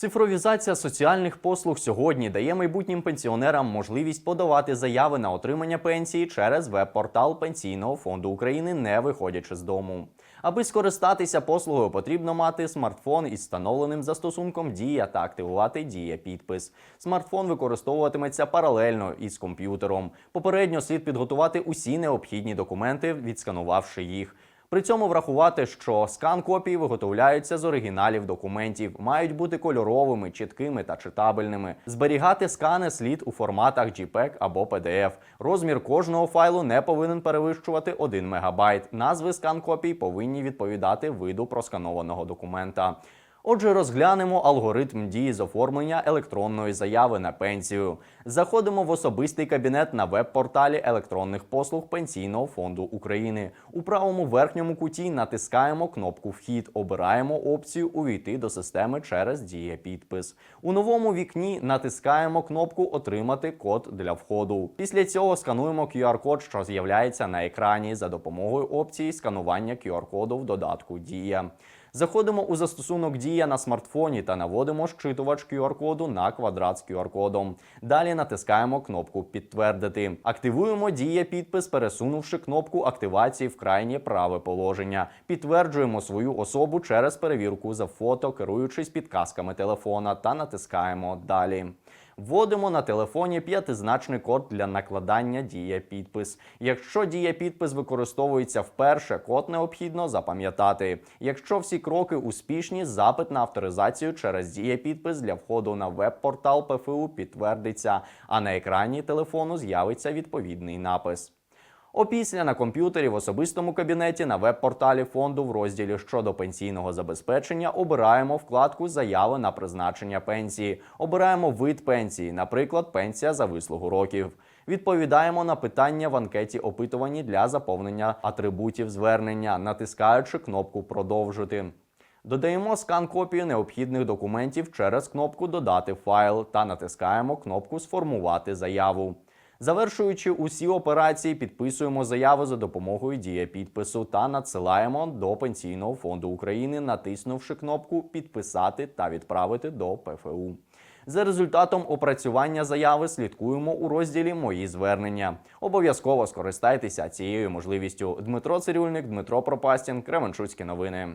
Цифровізація соціальних послуг сьогодні дає майбутнім пенсіонерам можливість подавати заяви на отримання пенсії через веб-портал Пенсійного фонду України, не виходячи з дому. Аби скористатися послугою, потрібно мати смартфон із встановленим застосунком Дія та активувати Дія підпис. Смартфон використовуватиметься паралельно із комп'ютером. Попередньо слід підготувати усі необхідні документи, відсканувавши їх. При цьому врахувати, що скан копії виготовляються з оригіналів документів, мають бути кольоровими, чіткими та читабельними. Зберігати скани слід у форматах JPEG або PDF. Розмір кожного файлу не повинен перевищувати 1 МБ. Назви скан копій повинні відповідати виду просканованого документа. Отже, розглянемо алгоритм дії з оформлення електронної заяви на пенсію. Заходимо в особистий кабінет на веб-порталі електронних послуг Пенсійного фонду України. У правому верхньому куті натискаємо кнопку Вхід, обираємо опцію Увійти до системи через дія підпис. У новому вікні натискаємо кнопку Отримати код для входу. Після цього скануємо QR-код, що з'являється на екрані за допомогою опції сканування QR-коду в додатку Дія. Заходимо у застосунок Дія на смартфоні та наводимо щитувач QR-коду на квадрат з QR-кодом. Далі натискаємо кнопку Підтвердити. Активуємо Дія підпис, пересунувши кнопку активації в крайнє праве положення. Підтверджуємо свою особу через перевірку за фото, керуючись підказками телефона, та натискаємо Далі. Вводимо на телефоні п'ятизначний код для накладання дія підпис. Якщо дія підпис використовується вперше, код необхідно запам'ятати. Якщо всі кроки успішні, запит на авторизацію через дія підпис для входу на веб-портал ПФУ підтвердиться, а на екрані телефону з'явиться відповідний напис. Опісля на комп'ютері в особистому кабінеті на веб-порталі фонду в розділі щодо пенсійного забезпечення обираємо вкладку Заяви на призначення пенсії. Обираємо вид пенсії, наприклад, пенсія за вислугу років. Відповідаємо на питання в анкеті опитувані для заповнення атрибутів звернення, натискаючи кнопку Продовжити. Додаємо скан копію необхідних документів через кнопку Додати файл та натискаємо кнопку Сформувати заяву. Завершуючи усі операції, підписуємо заяву за допомогою дія підпису та надсилаємо до Пенсійного фонду України, натиснувши кнопку Підписати та відправити до ПФУ. За результатом опрацювання заяви слідкуємо у розділі Мої звернення. Обов'язково скористайтеся цією можливістю. Дмитро Цирюльник, Дмитро Пропастін, Кременчуцькі новини.